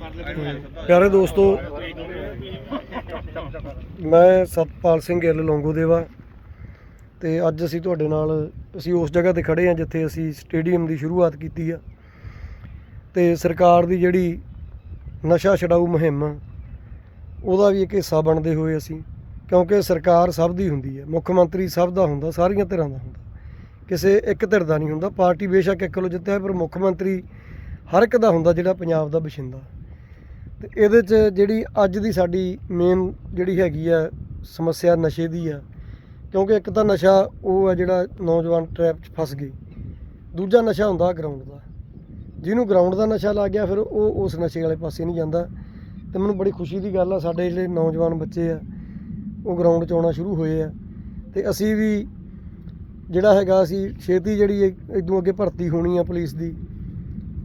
ਪਿਆਰੇ ਦੋਸਤੋ ਮੈਂ ਸਤਪਾਲ ਸਿੰਘ ਗਿੱਲ ਲੌਂਗੋ ਦੇਵਾ ਤੇ ਅੱਜ ਅਸੀਂ ਤੁਹਾਡੇ ਨਾਲ ਅਸੀਂ ਉਸ ਜਗ੍ਹਾ ਤੇ ਖੜੇ ਹਾਂ ਜਿੱਥੇ ਅਸੀਂ ਸਟੇਡੀਅਮ ਦੀ ਸ਼ੁਰੂਆਤ ਕੀਤੀ ਆ। ਤੇ ਸਰਕਾਰ ਦੀ ਜਿਹੜੀ ਨਸ਼ਾ ਛਡਾਊ ਮੁਹਿੰਮ ਆ, ਉਹਦਾ ਵੀ ਇੱਕ ਹਿੱਸਾ ਬਣਦੇ ਹੋਏ ਅਸੀਂ ਕਿਉਂਕਿ ਸਰਕਾਰ ਸਭ ਦੀ ਹੁੰਦੀ ਹੈ ਮੁੱਖ ਮੰਤਰੀ ਸਭ ਦਾ ਹੁੰਦਾ ਸਾਰੀਆਂ ਧਿਰਾਂ ਦਾ ਹੁੰਦਾ। ਕਿਸੇ ਇੱਕ ਧਿਰ ਦਾ ਨਹੀਂ ਹੁੰਦਾ ਪਾਰਟੀ ਬੇਸ਼ੱਕ ਇੱਕ ਵੱਲੋਂ ਜਿੱਤਿਆ ਪਰ ਮੁੱਖ ਮੰਤਰੀ ਹਰ ਇੱਕ ਦਾ ਹੁੰਦਾ ਜਿਹੜਾ ਪੰਜਾਬ ਦਾ ਬਸ਼ਿੰਦਾ। ਤੇ ਇਹਦੇ 'ਚ ਜਿਹੜੀ ਅੱਜ ਦੀ ਸਾਡੀ ਮੇਨ ਜਿਹੜੀ ਹੈਗੀ ਆ ਸਮੱਸਿਆ ਨਸ਼ੇ ਦੀ ਆ, ਕਿਉਂਕਿ ਇੱਕ ਤਾਂ ਨਸ਼ਾ ਉਹ ਆ ਜਿਹੜਾ ਨੌਜਵਾਨ ਟ੍ਰੈਪ 'ਚ ਫਸ ਗਏ, ਦੂਜਾ ਨਸ਼ਾ ਹੁੰਦਾ ਗਰਾਊਂਡ ਦਾ। ਜਿਹਨੂੰ ਗਰਾਊਂਡ ਦਾ ਨਸ਼ਾ ਲੱਗ ਗਿਆ, ਫਿਰ ਉਹ ਉਸ ਨਸ਼ੇ ਵਾਲੇ ਪਾਸੇ ਨਹੀਂ ਜਾਂਦਾ। ਤੇ ਮੈਨੂੰ ਬੜੀ ਖੁਸ਼ੀ ਦੀ ਗੱਲ ਆ, ਸਾਡੇ ਜਿਹੜੇ ਨੌਜਵਾਨ ਬੱਚੇ ਆ, ਉਹ ਗਰਾਊਂਡ 'ਚ ਆਉਣਾ ਸ਼ੁਰੂ ਹੋਏ ਆ। ਤੇ ਅਸੀਂ ਵੀ ਜਿਹੜਾ ਹੈਗਾ ਅਸੀਂ ਛੇਤੀ ਜਿਹੜੀ ਇਦੋਂ ਅੱਗੇ ਭਰਤੀ ਹੋਣੀ ਆ ਪੁਲਿਸ ਦੀ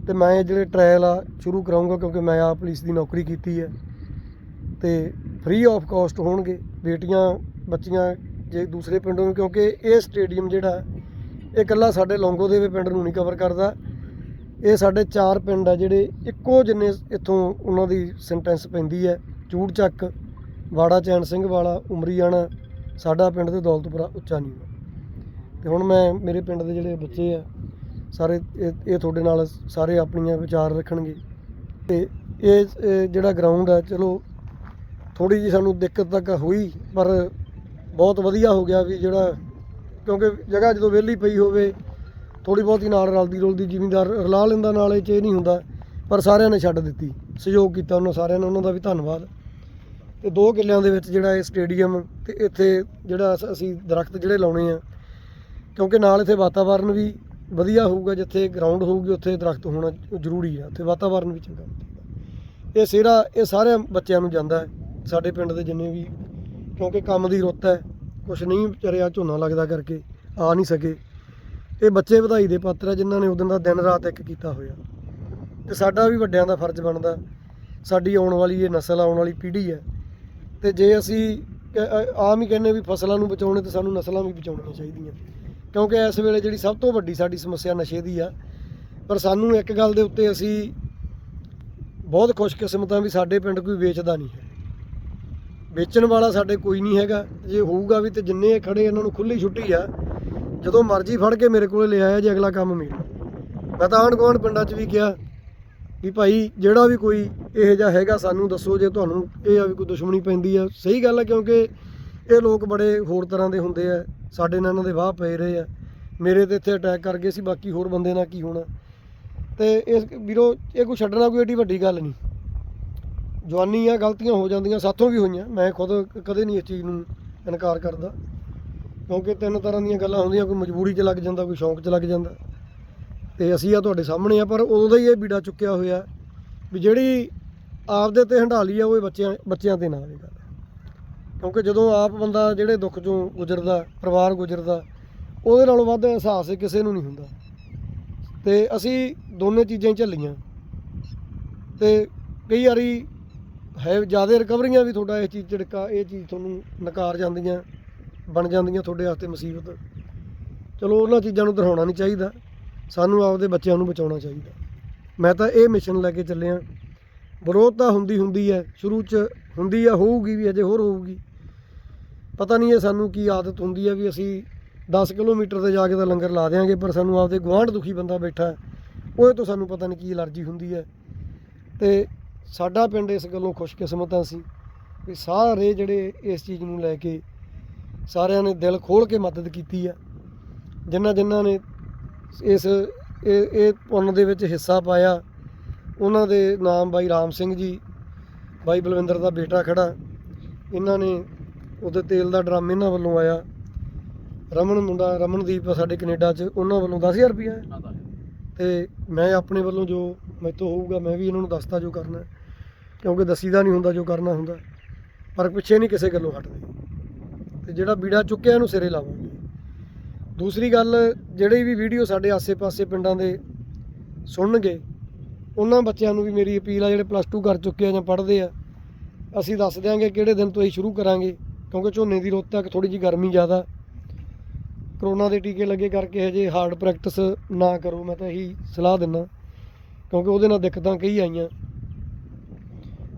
ਤੇ ਮੈਂ ਜਿਹੜੇ ਟ੍ਰਾਇਲ ਆ, ਸ਼ੁਰੂ ਕਰਾਉਂਗਾ ਕਿਉਂਕਿ ਮੈਂ ਆ ਪੁਲਿਸ ਦੀ ਨੌਕਰੀ ਕੀਤੀ ਹੈ ਤੇ ਫ੍ਰੀ ਆਫ ਕਾਸਟ ਹੋਣਗੇ, ਬੇਟੀਆਂ, ਬੱਚੀਆਂ ਜੇ ਦੂਸਰੇ ਪਿੰਡੋਂ ਕਿਉਂਕਿ ਇਹ ਸਟੇਡੀਅਮ ਜਿਹੜਾ, ਇਹ ਇਕੱਲਾ ਸਾਡੇ ਲੌਂਗੋ ਦੇਵੇ ਪਿੰਡ ਨੂੰ ਨਹੀਂ ਕਵਰ ਕਰਦਾ। ਇਹ ਸਾਡੇ ਚਾਰ ਪਿੰਡ ਆ ਜਿਹੜੇ ਇੱਕੋ ਜਿੰਨੇ ਇੱਥੋਂ ਉਹਨਾਂ ਦੀ ਸੈਂਟੈਂਸ ਪੈਂਦੀ ਹੈ ਚੂੜ ਚੱਕ ਵਾੜਾ ਚੈਨ ਸਿੰਘ ਵਾਲਾ, ਉਮਰੀਆਣਾ, ਸਾਡਾ ਪਿੰਡ ਤੇ ਦੌਲਤਪੁਰਾ, ਉੱਚਾ ਨਹੀਂ ਤੇ ਹੁਣ ਮੈਂ, ਮੇਰੇ ਪਿੰਡ ਦੇ ਜਿਹੜੇ ਬੱਚੇ ਆ ਸਾਰੇ ਇਹ ਇਹ ਤੁਹਾਡੇ ਨਾਲ ਸਾਰੇ ਆਪਣੀਆਂ ਵਿਚਾਰ ਰੱਖਣਗੇ। ਤੇ ਇਹ ਜਿਹੜਾ ਗਰਾਊਂਡ ਹੈ, ਚਲੋ ਥੋੜੀ ਜੀ ਸਾਨੂੰ ਦਿੱਕਤ ਤੱਕ ਹੋਈ, ਪਰ ਬਹੁਤ ਵਧੀਆ ਹੋ ਗਿਆ ਵੀ ਜਿਹੜਾ, ਕਿਉਂਕਿ ਜਗ੍ਹਾ ਜਦੋਂ ਵਿਹਲੀ ਪਈ ਹੋਵੇ ਥੋੜੀ ਬਹੁਤੀ ਨਾਲ ਰਲਦੀ ਰੁਲਦੀ ਜ਼ਿਮੀਂਦਾਰ ਰਲਾ ਲੈਂਦਾ ਨਾਲ, ਇਹ 'ਚ ਇਹ ਨਹੀਂ ਹੁੰਦਾ, ਪਰ ਸਾਰਿਆਂ ਨੇ ਛੱਡ ਦਿੱਤੀ, ਸਹਿਯੋਗ ਕੀਤਾ ਉਹਨਾਂ, ਸਾਰਿਆਂ ਨੇ ਉਹਨਾਂ ਦਾ ਵੀ ਧੰਨਵਾਦ। ਤੇ ਦੋ ਕਿੱਲਿਆਂ ਦੇ ਵਿੱਚ ਜਿਹੜਾ ਇਹ ਸਟੇਡੀਅਮ ਤੇ ਇੱਥੇ ਜਿਹੜਾ ਅਸੀਂ ਦਰਖਤ ਜਿਹੜੇ ਲਾਉਣੇ ਆ, ਕਿਉਂਕਿ ਨਾਲ ਇੱਥੇ ਵਾਤਾਵਰਨ ਵੀ ਵਧੀਆ ਹੋਊਗਾ ਜਿੱਥੇ ਗਰਾਊਂਡ ਹੋਊਗੀ, ਉੱਥੇ ਦਰਖਤ ਹੋਣਾ ਜ਼ਰੂਰੀ ਆ, ਉੱਥੇ ਵਾਤਾਵਰਨ ਵੀ ਚੰਗਾ ਹੋਊਗਾ ਇਹ ਸਿਹਰਾ, ਇਹ ਸਾਰਿਆਂ ਬੱਚਿਆਂ ਨੂੰ ਜਾਂਦਾ ਹੈ, ਸਾਡੇ ਪਿੰਡ ਦੇ ਜਿੰਨੇ ਵੀ, ਕਿਉਂਕਿ ਕੰਮ ਦੀ ਰੁੱਤ ਹੈ, ਕੁਛ ਨਹੀਂ ਵਿਚਾਰੇ ਝੋਨਾ ਲੱਗਦਾ ਕਰਕੇ ਆ ਨਹੀਂ ਸਕੇ। ਇਹ ਬੱਚੇ ਵਧਾਈ ਦੇ ਪਾਤਰ ਆ, ਜਿਨ੍ਹਾਂ ਨੇ ਉਦੋਂ ਦਾ ਦਿਨ ਰਾਤ ਇੱਕ ਕੀਤਾ ਹੋਇਆ। ਤੇ ਸਾਡਾ ਵੀ ਵੱਡਿਆਂ ਦਾ ਫਰਜ਼ ਬਣਦਾ, ਸਾਡੀ ਆਉਣ ਵਾਲੀ ਇਹ ਨਸਲ, ਆਉਣ ਵਾਲੀ ਪੀੜ੍ਹੀ ਹੈ। ਤੇ ਜੇ ਅਸੀਂ ਕ- ਆਮ ਹੀ ਕਹਿੰਦੇ ਵੀ ਫਸਲਾਂ ਨੂੰ ਬਚਾਉਣੇ, ਤੇ ਸਾਨੂੰ ਨਸਲਾਂ ਵੀ ਬਚਾਉਣੀਆਂ ਚਾਹੀਦੀਆਂ। ਕਿਉਂਕਿ ਇਸ ਵੇਲੇ ਜਿਹੜੀ ਸਭ ਤੋਂ ਵੱਡੀ ਸਾਡੀ ਸਮੱਸਿਆ ਨਸ਼ੇ ਦੀ ਆ, ਪਰ ਸਾਨੂੰ ਇੱਕ ਗੱਲ ਦੇ ਉੱਤੇ ਅਸੀਂ ਬਹੁਤ ਖੁਸ਼ਕਿਸਮਤ ਹਾਂ ਵੀ ਸਾਡੇ ਪਿੰਡ ਕੋਈ ਵੇਚਦਾ ਨਹੀਂ ਹੈ। ਵੇਚਣ ਵਾਲਾ ਸਾਡੇ ਕੋਈ ਨਹੀਂ ਹੈਗਾ। ਜੇ ਹੋਊਗਾ ਵੀ ਤੇ ਜਿੰਨੇ ਇਹ ਖੜੇ ਇਹਨਾਂ ਨੂੰ ਖੁੱਲੀ ਛੁੱਟੀ ਆ, ਜਦੋਂ ਮਰਜ਼ੀ ਫੜ ਕੇ ਮੇਰੇ ਕੋਲੇ ਲੈ ਆਇਆ ਜੇ ਅਗਲਾ ਕੰਮ ਮੇਰਾ। ਮੈਂ ਤਾਂ ਆਂਢ ਗੁਆਂਢ ਪਿੰਡਾਂ 'ਚ ਵੀ ਕਿਹਾ ਵੀ ਭਾਈ ਜਿਹੜਾ ਵੀ ਕੋਈ ਇਹੋ ਜਿਹਾ ਹੈਗਾ ਸਾਨੂੰ ਦੱਸੋ ਜੇ ਤੁਹਾਨੂੰ ਇਹ ਆ ਵੀ ਕੋਈ ਦੁਸ਼ਮਣੀ ਪੈਂਦੀ ਆ। ਸਹੀ ਗੱਲ ਆ ਕਿਉਂਕਿ ਇਹ ਲੋਕ ਬੜੇ ਹੋਰ ਤਰ੍ਹਾਂ ਦੇ ਹੁੰਦੇ ਆ। ਸਾਡੇ ਨਾਲ ਇਹਨਾਂ ਦੇ ਵਾਹ ਪਏ ਰਹੇ ਆ। ਮੇਰੇ ਤੇ ਇੱਥੇ ਅਟੈਕ ਕਰ ਗਏ ਸੀ, ਬਾਕੀ ਹੋਰ ਬੰਦੇ ਨਾਲ ਕੀ ਹੋਣਾ। ਤੇ ਇਸ ਵੀਰੋ, ਇਹ ਕੋਈ ਛੱਡਣਾ ਕੋਈ ਏਡੀ ਵੱਡੀ ਗੱਲ ਨਹੀਂ। ਜਵਾਨੀ ਆ ਗਲਤੀਆਂ ਹੋ ਜਾਂਦੀਆਂ, ਸਾਥੋਂ ਵੀ ਹੋਈਆਂ। ਮੈਂ ਖੁਦ ਕਦੇ ਨਹੀਂ ਇਸ ਚੀਜ਼ ਨੂੰ ਇਨਕਾਰ ਕਰਦਾ। ਕਿਉਂਕਿ ਤਿੰਨ ਤਰ੍ਹਾਂ ਦੀਆਂ ਗੱਲਾਂ ਹੁੰਦੀਆਂ, ਕੋਈ ਮਜਬੂਰੀ 'ਚ ਲੱਗ ਜਾਂਦਾ, ਕੋਈ ਸ਼ੌਂਕ 'ਚ ਲੱਗ ਜਾਂਦਾ। ਤੇ ਅਸੀਂ ਆ ਤੁਹਾਡੇ ਸਾਹਮਣੇ ਆ, ਪਰ ਉਦੋਂ ਦਾ ਹੀ ਇਹ ਬੀੜਾ ਚੁੱਕਿਆ ਹੋਇਆ ਵੀ ਜਿਹੜੀ ਆਪਦੇ ਤੇ ਹੰਡਾਲੀ ਆ, ਉਹ ਇਹ ਬੱਚਿਆਂ ਬੱਚਿਆਂ ਤੇ ਨਾ ਆਵੇਗਾ ਕਿਉਂਕਿ ਜਦੋਂ ਆਪ ਬੰਦਾ ਜਿਹੜੇ ਦੁੱਖ ਚੋਂ ਗੁਜ਼ਰਦਾ, ਪਰਿਵਾਰ ਗੁਜ਼ਰਦਾ, ਉਹਦੇ ਨਾਲੋਂ ਵੱਧ ਅਹਿਸਾਸ ਕਿਸੇ ਨੂੰ ਨਹੀਂ ਹੁੰਦਾ। ਤੇ ਅਸੀਂ ਦੋਨੇ ਚੀਜ਼ਾਂ ਹੀ ਝੱਲੀਆਂ। ਤੇ ਕਈ ਵਾਰੀ ਹੈ ਜ਼ਿਆਦਾ ਰਿਕਵਰੀਆਂ ਵੀ ਤੁਹਾਡਾ ਇਹ ਚੀਜ਼ ਝਿੜਕਾ, ਇਹ ਚੀਜ਼ ਤੁਹਾਨੂੰ ਨਕਾਰ ਜਾਂਦੀਆਂ, ਬਣ ਜਾਂਦੀਆਂ ਤੁਹਾਡੇ ਵਾਸਤੇ ਮੁਸੀਬਤ। ਚਲੋ ਉਹਨਾਂ ਚੀਜ਼ਾਂ ਨੂੰ ਦਿਖਾਉਣਾ ਨਹੀਂ ਚਾਹੀਦਾ। ਸਾਨੂੰ ਆਪਦੇ ਬੱਚਿਆਂ ਨੂੰ ਬਚਾਉਣਾ ਚਾਹੀਦਾ। ਮੈਂ ਤਾਂ ਇਹ ਮਿਸ਼ਨ ਲੈ ਕੇ ਚੱਲਿਆ। ਵਿਰੋਧ ਤਾਂ ਹੁੰਦੀ ਹੁੰਦੀ ਹੈ। ਸ਼ੁਰੂ 'ਚ ਹੁੰਦੀ ਆ, ਹੋਊਗੀ ਵੀ ਅਜੇ ਹੋਰ ਹੋਊਗੀ। ਪਤਾ ਨਹੀਂ ਇਹ ਸਾਨੂੰ ਕੀ ਆਦਤ ਹੁੰਦੀ ਹੈ ਵੀ ਅਸੀਂ 10 ਕਿਲੋਮੀਟਰ ਤੇ ਜਾ ਕੇ ਤਾਂ ਲੰਗਰ ਲਾ ਦਿਆਂਗੇ, ਪਰ ਸਾਨੂੰ ਆਪਦੇ ਗੁਆਂਢ ਦੁਖੀ ਬੰਦਾ ਬੈਠਾ ਉਹਦੇ ਤੋਂ ਸਾਨੂੰ ਪਤਾ ਨਹੀਂ ਕੀ ਅਲਰਜੀ ਹੁੰਦੀ ਹੈ। ਤੇ ਸਾਡਾ ਪਿੰਡ ਇਸ ਗੱਲੋਂ ਖੁਸ਼ਕਿਸਮਤ ਆ ਸੀ ਵੀ ਸਾਰੇ ਜਿਹੜੇ ਇਸ ਚੀਜ਼ ਨੂੰ ਲੈ ਕੇ ਸਾਰਿਆਂ ਨੇ ਦਿਲ ਖੋਲ ਕੇ ਮਦਦ ਕੀਤੀ ਆ। ਜਿਨ੍ਹਾਂ ਜਿਨ੍ਹਾਂ ਨੇ ਇਸ, ਇਹ ਇਹ ਪੁੰਨ ਦੇ ਵਿੱਚ ਹਿੱਸਾ ਪਾਇਆ, ਉਹਨਾਂ ਦੇ ਨਾਮ ਬਾਈ ਰਾਮ ਸਿੰਘ ਜੀ ਬਾਈ ਬਲਵਿੰਦਰ ਦਾ ਬੇਟਾ ਖੜਾ। ਇਹਨਾਂ ਨੇ ਉਹਦੇ ਤੇਲ ਦਾ ਡਰਮ ਇਹਨਾਂ ਵੱਲੋਂ ਆਇਆ। ਰਮਨ ਮੁੰਡਾ ਰਮਨਦੀਪ ਸਾਡੇ ਕੈਨੇਡਾ 'ਚ ਉਹਨਾਂ ਵੱਲੋਂ 10000 ਰੁਪਇਆ। ਤੇ ਮੈਂ ਆਪਣੇ ਵੱਲੋਂ ਜੋ ਮੈਥੋਂ ਹੋਊਗਾ ਮੈਂ ਵੀ ਇਹਨਾਂ ਨੂੰ ਦੱਸਦਾ ਜੋ ਕਰਨਾ ਹੈ। ਕਿਉਂਕਿ ਦਸੀਦਾ ਨਹੀਂ ਹੁੰਦਾ ਜੋ ਕਰਨਾ ਹੁੰਦਾ। ਪਰ ਪਿੱਛੇ ਨਹੀਂ ਕਿਸੇ ਗੱਲੋਂ ਹਟਦੇ। ਤੇ ਜਿਹੜਾ ਬੀੜਾ ਚੁੱਕਿਆ ਇਹਨੂੰ ਸਿਰੇ ਲਾਵਾਂਗੇ। ਦੂਸਰੀ ਗੱਲ ਜਿਹੜੀ ਵੀ ਵੀਡੀਓ ਸਾਡੇ ਆਸੇ-ਪਾਸੇ ਪਿੰਡਾਂ ਦੇ ਸੁਣਨਗੇ ਉਹਨਾਂ ਬੱਚਿਆਂ ਨੂੰ ਵੀ ਮੇਰੀ ਅਪੀਲ ਆ ਜਿਹੜੇ ਪਲੱਸ 2 ਕਰ ਚੁੱਕੇ ਆ ਜਾਂ ਪੜ੍ਹਦੇ ਆ, ਅਸੀਂ ਦੱਸ ਦਿਆਂਗੇ ਕਿਹੜੇ ਦਿਨ ਤੋਂ ਅਸੀਂ ਸ਼ੁਰੂ ਕਰਾਂਗੇ, ਕਿਉਂਕਿ ਝੋਨੇ ਦੀ ਰੁੱਤ ਤੱਕ ਥੋੜੀ ਜੀ ਗਰਮੀ ਜ਼ਿਆਦਾ। ਕਰੋਨਾ ਦੇ ਟੀਕੇ ਲੱਗੇ ਕਰਕੇ ਹਜੇ ਹਾਰਡ ਪ੍ਰੈਕਟਿਸ ਨਾ ਕਰੋ, ਮੈਂ ਤਾਂ ਇਹੀ ਸਲਾਹ ਦਿੰਦਾ, ਕਿਉਂਕਿ ਉਹਦੇ ਨਾਲ ਦਿੱਕਤਾਂ ਕਈ ਆਈਆਂ।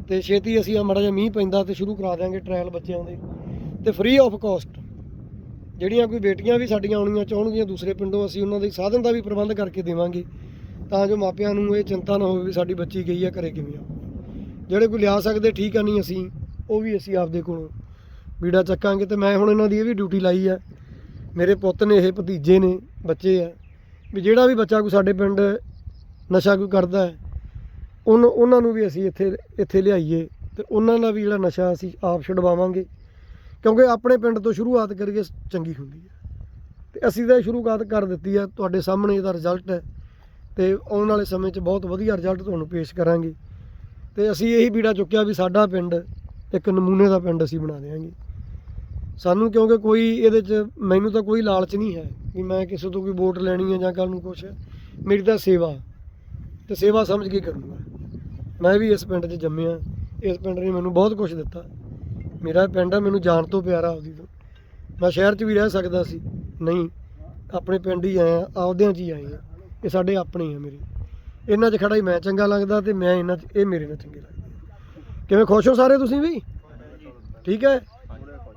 ਤੇ ਛੇਤੀ ਅਸੀਂ ਆ ਮਾੜਾ ਜਿਹਾ ਮੀਂਹ ਪੈਂਦਾ ਤੇ ਸ਼ੁਰੂ ਕਰਾ ਦਿਆਂਗੇ ਟ੍ਰਾਇਲ ਬੱਚਿਆਂ ਦੇ। ਤੇ ਫ੍ਰੀ ਆਫ ਕਾਸਟ ਜਿਹੜੀਆਂ ਕੋਈ ਬੇਟੀਆਂ ਵੀ ਸਾਡੀਆਂ ਆਉਣੀਆਂ ਚਾਹਣਗੀਆਂ, ਦੂਸਰੇ ਪਿੰਡੋਂ ਅਸੀਂ ਉਹਨਾਂ ਦੇ ਸਾਧਨ ਦਾ ਵੀ ਪ੍ਰਬੰਧ ਕਰਕੇ ਦੇਵਾਂਗੇ। ਤਾਂ ਜੋ ਮਾਪਿਆਂ ਨੂੰ ਇਹ ਚਿੰਤਾ ਨਾ ਹੋਵੇ ਵੀ ਸਾਡੀ ਬੱਚੀ ਗਈ ਆ ਘਰੇ ਕਿਵੇਂ ਆ। ਜਿਹੜੇ ਕੋਈ ਲਿਆ ਸਕਦੇ, ਠੀਕ ਆ ਨਹੀਂ ਅਸੀਂ, ਉਹ ਵੀ ਅਸੀਂ ਆਪਦੇ ਕੋਲੋਂ ਬੀੜਾ ਚੱਕਾਂਗੇ। ਤੇ ਮੈਂ ਹੁਣ ਇਹਨਾਂ ਦੀ ਇਹ ਵੀ ਡਿਊਟੀ ਲਾਈ ਆ। ਮੇਰੇ ਪੁੱਤ ਨੇ, ਇਹ ਭਤੀਜੇ ਨੇ, ਬੱਚੇ ਆ। ਵੀ ਜਿਹੜਾ ਵੀ ਬੱਚਾ ਕੋਈ ਸਾਡੇ ਪਿੰਡ ਨਸ਼ਾ ਕੋਈ ਕਰਦਾ ਹੈ, ਉਨ, ਉਹਨਾਂ ਨੂੰ ਵੀ ਅਸੀਂ ਇੱਥੇ ਇੱਥੇ ਲਿਆਈਏ। ਤੇ ਉਹਨਾਂ ਦਾ ਵੀ ਜਿਹੜਾ ਨਸ਼ਾ ਅਸੀਂ ਆਪ ਛਡਵਾਵਾਂਗੇ। ਕਿਉਂਕਿ ਆਪਣੇ ਪਿੰਡ ਤੋਂ ਸ਼ੁਰੂਆਤ ਕਰੀਏ, ਚੰਗੀ ਹੁੰਦੀ ਹੈ। ਤੇ ਅਸੀਂ ਤਾਂ ਇਹ ਸ਼ੁਰੂਆਤ ਕਰ ਦਿੱਤੀ ਹੈ ਤੁਹਾਡੇ ਸਾਹਮਣੇ ਇਹਦਾ ਰਿਜ਼ਲਟ ਹੈ। ਤੇ ਆਉਣ ਵਾਲੇ ਸਮੇਂ 'ਚ ਬਹੁਤ ਵਧੀਆ ਰਿਜ਼ਲਟ ਤੁਹਾਨੂੰ ਪੇਸ਼ ਕਰਾਂਗੇ। ਤੇ ਅਸੀਂ ਇਹੀ ਬੀੜਾ ਚੁੱਕਿਆ ਵੀ ਸਾਡਾ ਪਿੰਡ ਇੱਕ ਨਮੂਨੇ ਦਾ ਪਿੰਡ ਅਸੀਂ ਬਣਾ ਦੇਵਾਂਗੇ ਸਾਨੂੰ ਕਿਉਂਕਿ ਕੋਈ ਇਹਦੇ 'ਚ ਮੈਨੂੰ ਤਾਂ ਕੋਈ ਲਾਲਚ ਨਹੀਂ ਹੈ ਵੀ ਮੈਂ ਕਿਸੇ ਤੋਂ ਕੋਈ ਵੋਟ ਲੈਣੀ ਹੈ ਜਾਂ ਕੱਲ ਨੂੰ ਕੁਛ। ਮੇਰੀ ਤਾਂ ਸੇਵਾ, ਤੇ ਸੇਵਾ ਸਮਝ ਕੇ ਕਰੂੰਗਾ ਮੈਂ ਵੀ ਇਸ ਪਿੰਡ 'ਚ ਜੰਮਿਆ, ਇਸ ਪਿੰਡ ਨੇ ਮੈਨੂੰ ਬਹੁਤ ਕੁਝ ਦਿੱਤਾ। ਮੇਰਾ ਪਿੰਡ ਆ, ਮੈਨੂੰ ਜਾਣ ਤੋਂ ਪਿਆਰਾ ਉਹਦੀ ਤੋਂ। ਮੈਂ ਸ਼ਹਿਰ 'ਚ ਵੀ ਰਹਿ ਸਕਦਾ ਸੀ। ਨਹੀਂ, ਆਪਣੇ ਪਿੰਡ ਹੀ ਆਇਆ, ਆਪਦਿਆਂ 'ਚ ਹੀ ਆਏ ਆ। ਇਹ ਸਾਡੇ ਆਪਣੇ ਆ ਮੇਰੇ। ਇਹਨਾਂ 'ਚ ਖੜਾ ਹੀ ਮੈਂ ਚੰਗਾ ਲੱਗਦਾ ਤੇ ਮੈਂ ਇਹਨਾਂ 'ਚ, ਇਹ ਮੇਰੇ ਨਾਲ ਚੰਗੇ ਲੱਗਦੇ ਕਿਵੇਂ ਖੁਸ਼ ਹੋ ਸਾਰੇ ਤੁਸੀਂ ਵੀ? ਠੀਕ ਹੈ?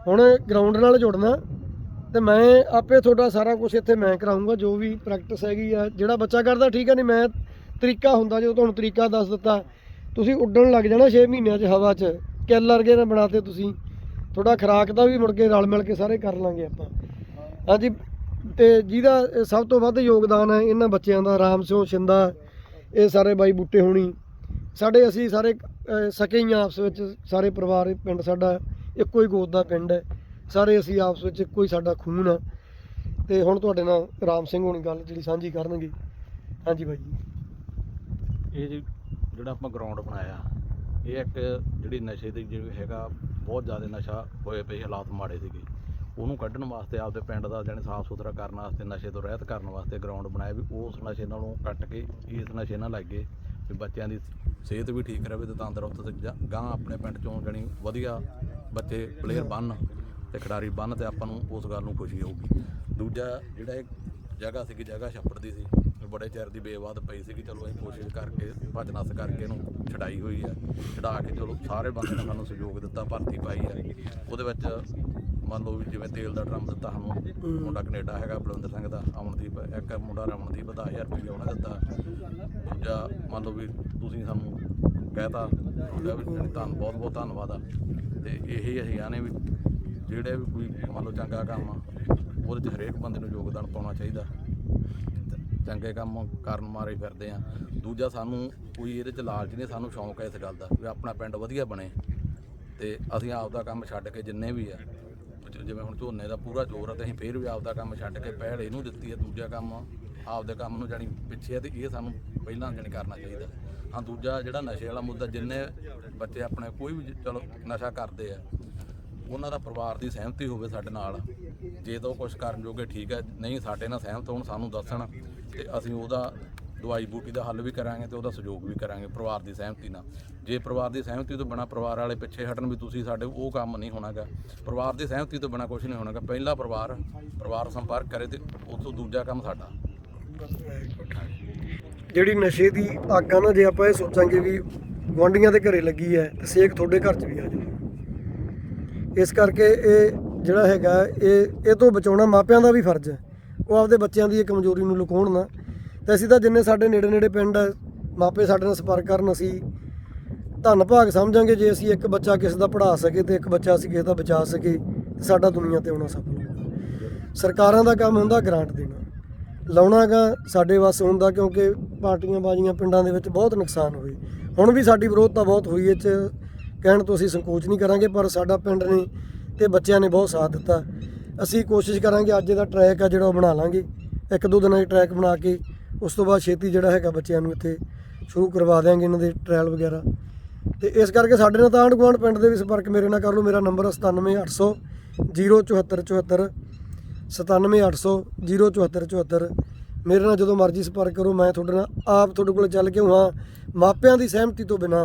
ਹੁਣ ਗਰਾਊਂਡ ਨਾਲ ਜੁੜਨਾ ਤੇ ਮੈਂ ਆਪੇ ਤੁਹਾਡਾ ਸਾਰਾ ਕੁਝ ਇੱਥੇ ਮੈਂ ਕਰਾਉਂਗਾ, ਜੋ ਵੀ ਪ੍ਰੈਕਟਿਸ ਹੈਗੀ ਆ। ਜਿਹੜਾ ਬੱਚਾ ਕਰਦਾ, ਠੀਕ ਹੈ ਨਹੀਂ ਮੈਂ ਤਰੀਕਾ ਹੁੰਦਾ, ਜਦੋਂ ਤੁਹਾਨੂੰ ਤਰੀਕਾ ਦੱਸ ਦਿੱਤਾ, ਤੁਸੀਂ ਉੱਡਣ ਲੱਗ ਜਾਣਾ 6 ਮਹੀਨਿਆਂ 'ਚ ਹਵਾ 'ਚ। ਕਿੱਲ ਵਰਗੇ ਨਾਲ ਬਣਾਤੇ ਤੁਸੀਂ। ਤੁਹਾਡਾ ਖਰਾਕ ਦਾ ਵੀ ਮੁੜ ਕੇ ਰਲ ਮਿਲ ਕੇ ਸਾਰੇ ਕਰ ਲਾਂਗੇ ਆਪਾਂ। ਹਾਂਜੀ ਤੇ ਜਿਹਦਾ ਸਭ ਤੋਂ ਵੱਧ ਯੋਗਦਾਨ ਹੈ ਇਹਨਾਂ ਬੱਚਿਆਂ ਦਾ, ਰਾਮ ਸਿੰਘ ਸ਼ਿੰਦਾ, ਇਹ ਸਾਰੇ ਬਾਈ ਬੂਟੇ ਹੋਣੀ। ਸਾਡੇ ਅਸੀਂ ਸਾਰੇ ਸਕੇ ਹੀ ਆਪਸ ਵਿੱਚ, ਸਾਰੇ ਪਰਿਵਾਰ ਪਿੰਡ ਸਾਡਾ ਇੱਕੋ ਹੀ ਗੋਦ ਦਾ ਪਿੰਡ ਹੈ। ਸਾਰੇ ਅਸੀਂ ਆਪਸ ਵਿੱਚ ਇੱਕੋ ਹੀ ਸਾਡਾ ਖੂਨ ਆ। ਤੇ ਹੁਣ ਤੁਹਾਡੇ ਨਾਲ ਰਾਮ ਸਿੰਘ ਹੋਣੀ ਗੱਲ ਜਿਹੜੀ ਸਾਂਝੀ ਕਰਨਗੇ। ਹਾਂਜੀ ਬਾਈ ਜੀ। ਇਹ ਜੀ, ਜਿਹੜਾ ਆਪਾਂ ਗਰਾਊਂਡ ਬਣਾਇਆ, ਇਹ ਇੱਕ ਜਿਹੜੀ ਨਸ਼ੇ ਦੀ ਜਿਵੇਂ ਹੈਗਾ, ਬਹੁਤ ਜ਼ਿਆਦਾ ਨਸ਼ਾ ਹੋਏ ਪਏ ਹਾਲਾਤ ਮਾੜੇ ਸੀਗੇ। ਉਹਨੂੰ ਕੱਢਣ ਵਾਸਤੇ ਆਪਦੇ ਪਿੰਡ ਦਾ ਜਾਣੀ ਸਾਫ਼ ਸੁਥਰਾ ਕਰਨ ਵਾਸਤੇ, ਨਸ਼ੇ ਤੋਂ ਰਹਿਤ ਕਰਨ ਵਾਸਤੇ ਗਰਾਊਂਡ ਬਣਾਇਆ ਵੀ ਉਸ ਨਸ਼ੇ ਨਾਲੋਂ ਕੱਟ ਕੇ ਇਸ ਨਸ਼ੇ ਨਾਲ ਲੱਗੇ ਵੀ ਬੱਚਿਆਂ ਦੀ ਸਿਹਤ ਵੀ ਠੀਕ ਰਹੇ ਤੇ ਤੰਦਰੁਸਤ ਤੇ ਗਾਂ ਆਪਣੇ ਪਿੰਡ ਚੋਂ ਜਾਣੀ ਵਧੀਆ ਬੱਚੇ ਪਲੇਅਰ ਬਣਨ ਤੇ ਖਿਡਾਰੀ ਬਣਨ ਤੇ ਆਪਾਂ ਨੂੰ ਉਸ ਗੱਲ ਨੂੰ ਖੁਸ਼ੀ ਹੋਊਗੀ। ਦੂਜਾ ਜਿਹੜਾ ਇਹ ਜਗ੍ਹਾ ਸੀਗੀ, ਜਗ੍ਹਾ ਛੱਪੜ ਦੀ ਸੀ, ਬੜੇ ਚਿਰ ਦੀ ਬੇਵਾਦ ਪਈ ਸੀਗੀ, ਚਲੋ ਅਸੀਂ ਕੋਸ਼ਿਸ਼ ਕਰਕੇ ਭੱਜ ਨੱਸ ਕਰਕੇ ਇਹਨੂੰ ਛਡਾਈ ਹੋਈ ਹੈ ਛਡਾ ਕੇ ਚਲੋ ਸਾਰੇ ਬੰਦੇ ਨੇ ਸਾਨੂੰ ਸਹਿਯੋਗ ਦਿੱਤਾ, ਭਰਤੀ ਪਾਈ ਆ। ਉਹਦੇ ਵਿੱਚ ਮੰਨ ਲਓ ਵੀ ਜਿਵੇਂ ਤੇਲ ਦਾ ਡਰਮ ਦਿੱਤਾ ਸਾਨੂੰ ਮੁੰਡਾ ਕੈਨੇਡਾ ਹੈਗਾ ਬਲਵਿੰਦਰ ਸਿੰਘ ਦਾ ਅਮਨਦੀਪ ਇੱਕ ਮੁੰਡਾ ਰਮਨਦੀਪ ਦਾ 1000 ਰੁਪਏ ਉਹਨੇ ਦਿੱਤਾ। ਦੂਜਾ ਮੰਨ ਲਓ ਵੀ ਤੁਸੀਂ ਸਾਨੂੰ ਕਹਿਤਾ ਤੁਹਾਡਾ ਵੀ ਜਾਣੀ ਧੰਨ ਬਹੁਤ ਬਹੁਤ ਧੰਨਵਾਦ ਆ। ਤੇ ਇਹੀ ਅਸੀਂ ਆਨੇ ਵੀ ਜਿਹੜੇ ਵੀ ਕੋਈ ਮੰਨ ਲਓ ਚੰਗਾ ਕੰਮ ਆ ਉਹਦੇ 'ਚ ਹਰੇਕ ਬੰਦੇ ਨੂੰ ਯੋਗਦਾਨ ਪਾਉਣਾ ਚਾਹੀਦਾ। ਚੰਗੇ ਕੰਮ ਕਰਨ ਮਾਰੇ ਫਿਰਦੇ ਆ। ਦੂਜਾ ਸਾਨੂੰ ਕੋਈ ਇਹਦੇ 'ਚ ਲਾਲਚ ਨਹੀਂ ਸਾਨੂੰ ਸ਼ੌਂਕ ਹੈ ਇਸ ਗੱਲ ਦਾ ਵੀ ਆਪਣਾ ਪਿੰਡ ਵਧੀਆ ਬਣੇ। ਤੇ ਅਸੀਂ ਆਪ ਦਾ ਕੰਮ ਛੱਡ ਕੇ ਜਿੰਨੇ ਵੀ ਆ ਜਿਵੇਂ ਹੁਣ ਝੋਨੇ ਦਾ ਪੂਰਾ ਜ਼ੋਰ ਹੈ ਤੇ ਅਸੀਂ ਫੇਰ ਵੀ ਆਪਦਾ ਕੰਮ ਛੱਡ ਕੇ ਪਹਿਲ ਇਹਨੂੰ ਦਿੱਤੀ ਹੈ ਦੂਜਾ ਕੰਮ ਆਪਦੇ ਕੰਮ ਨੂੰ ਜਾਣੀ ਪਿੱਛੇ ਹੈ ਤੇ ਇਹ ਸਾਨੂੰ ਪਹਿਲਾਂ ਜਾਣੀ ਕਰਨਾ ਚਾਹੀਦਾ। ਹਾਂ, ਦੂਜਾ ਜਿਹੜਾ ਨਸ਼ੇ ਵਾਲਾ ਮੁੱਦਾ, ਜਿੰਨੇ ਬੱਚੇ ਆਪਣੇ ਕੋਈ ਵੀ ਚਲੋ ਨਸ਼ਾ ਕਰਦੇ ਆ, ਉਹਨਾਂ ਦਾ ਪਰਿਵਾਰ ਦੀ ਸਹਿਮਤੀ ਹੋਵੇ ਸਾਡੇ ਨਾਲ। ਜੇ ਤਾਂ ਉਹ ਕੁਝ ਕਰਨ ਜੋਗੇ ਠੀਕ ਹੈ ਨਹੀਂ ਸਾਡੇ ਨਾਲ ਸਹਿਮਤ ਹੋਣ, ਸਾਨੂੰ ਦੱਸਣ ਤੇ ਅਸੀਂ ਉਹਦਾ ਦਵਾਈ ਬੂਟੀ ਦਾ ਹੱਲ ਵੀ ਕਰਾਂਗੇ ਤੇ ਉਹਦਾ ਸਹਿਯੋਗ ਵੀ ਕਰਾਂਗੇ ਪਰਿਵਾਰ ਦੀ ਸਹਿਮਤੀ ਨਾਲ। ਜੇ ਪਰਿਵਾਰ ਦੀ ਸਹਿਮਤੀ ਤੋਂ ਬਿਨਾ ਪਰਿਵਾਰ ਵਾਲੇ ਪਿੱਛੇ ਹਟਣ ਵੀ ਤੁਸੀਂ ਸਾਡੇ, ਉਹ ਕੰਮ ਨਹੀਂ ਹੋਣਾਗਾ। ਪਰਿਵਾਰ ਦੀ ਸਹਿਮਤੀ ਤੋਂ ਬਿਨਾ ਕੁਝ ਨਹੀਂ ਹੋਣਾਗਾ। ਪਹਿਲਾ ਪਰਿਵਾਰ ਪਰਿਵਾਰ ਸੰਪਰਕ ਕਰੇ ਤੇ ਉਸ ਤੋਂ ਦੂਜਾ ਕੰਮ ਸਾਡਾ। ਜਿਹੜੀ ਨਸ਼ੇ ਦੀ ਅੱਗ ਆ ਨਾ, ਜੇ ਆਪਾਂ ਇਹ ਸੋਚਾਂਗੇ ਵੀ ਗੁਆਂਢੀਆਂ ਦੇ ਘਰੇ ਲੱਗੀ ਹੈ, ਤੇ ਸੇਕ ਤੁਹਾਡੇ ਘਰ 'ਚ ਵੀ ਆ ਜਾਵੇ ਇਸ ਕਰਕੇ ਇਹ ਜਿਹੜਾ ਹੈਗਾ, ਇਹ ਇਹ ਤੋਂ ਬਚਾਉਣਾ ਮਾਪਿਆਂ ਦਾ ਵੀ ਫਰਜ਼ ਹੈ। ਉਹ ਆਪਦੇ ਬੱਚਿਆਂ ਦੀ ਇਹ ਕਮਜ਼ੋਰੀ ਨੂੰ ਲੁਕਾਉਣ ਨਾ। ਤੇ ਅਸੀਂ ਤਾਂ ਜਿੰਨੇ ਸਾਡੇ ਨੇੜੇ ਨੇੜੇ ਪਿੰਡ ਮਾਪੇ ਸਾਡੇ ਨਾਲ ਸੰਪਰਕ ਕਰਨ, ਅਸੀਂ ਧੰਨ ਭਾਗ ਸਮਝਾਂਗੇ ਜੇ ਅਸੀਂ ਇੱਕ ਬੱਚਾ ਕਿਸੇ ਦਾ ਪੜ੍ਹਾ ਸਕੇ ਤੇ ਇੱਕ ਬੱਚਾ ਅਸੀਂ ਕਿਸੇ ਦਾ ਬਚਾ ਸਕੇ ਤੇ ਸਾਡਾ ਦੁਨੀਆ ਤੇ ਆਉਣਾ ਸਫਲ ਹੋਊਗਾ। ਸਰਕਾਰਾਂ ਦਾ ਕੰਮ ਹੁੰਦਾ ਗ੍ਰਾਂਟ ਦੇਣਾ। ਲਾਉਣਾਗਾ ਸਾਡੇ ਵੱਸ ਹੁੰਦਾ ਕਿਉਂਕਿ ਪਾਰਟੀਆਂ ਬਾਜ਼ੀਆਂ ਪਿੰਡਾਂ ਦੇ ਵਿੱਚ ਬਹੁਤ ਨੁਕਸਾਨ ਹੋਏ। ਹੁਣ ਵੀ ਸਾਡੀ ਵਿਰੋਧਤਾ ਬਹੁਤ ਹੋਈ ਇਹ 'ਚ ਕਹਿਣ ਤੋਂ ਅਸੀਂ ਸੰਕੋਚ ਨਹੀਂ ਕਰਾਂਗੇ, ਪਰ ਸਾਡਾ ਪਿੰਡ ਨੇ ਤੇ ਬੱਚਿਆਂ ਨੇ ਬਹੁਤ ਸਾਥ ਦਿੱਤਾ। ਅਸੀਂ ਕੋਸ਼ਿਸ਼ ਕਰਾਂਗੇ ਅੱਜ ਦਾ ਟਰੈਕ ਆ ਜਿਹੜਾ ਉਹ ਬਣਾ ਲਾਂਗੇ। ਇੱਕ ਦੋ ਦਿਨਾਂ 'ਚ ਟਰੈਕ ਬਣਾ ਕੇ ਉਸ ਤੋਂ ਬਾਅਦ ਛੇਤੀ ਜਿਹੜਾ ਹੈਗਾ ਬੱਚਿਆਂ ਨੂੰ ਇੱਥੇ ਸ਼ੁਰੂ ਕਰਵਾ ਦਿਆਂਗੇ ਇਹਨਾਂ ਦੇ ਟ੍ਰਾਇਲ ਵਗੈਰਾ। ਤੇ ਇਸ ਕਰਕੇ ਸਾਡੇ ਨਾਲ ਤਾਂ ਆਂਢ ਗੁਆਂਢ ਪਿੰਡ ਦੇ ਵੀ ਸੰਪਰਕ ਮੇਰੇ ਨਾਲ ਕਰ ਲਓ। ਮੇਰਾ ਨੰਬਰ ਹੈ 97800 07474 97800 07474 ਮੇਰੇ ਨਾਲ ਜਦੋਂ ਮਰਜ਼ੀ ਸੰਪਰਕ ਕਰੋ, ਮੈਂ ਤੁਹਾਡੇ ਨਾਲ ਆਪ ਤੁਹਾਡੇ ਕੋਲ ਚੱਲ ਕੇ ਹਾਂ ਮਾਪਿਆਂ ਦੀ ਸਹਿਮਤੀ ਤੋਂ ਬਿਨਾ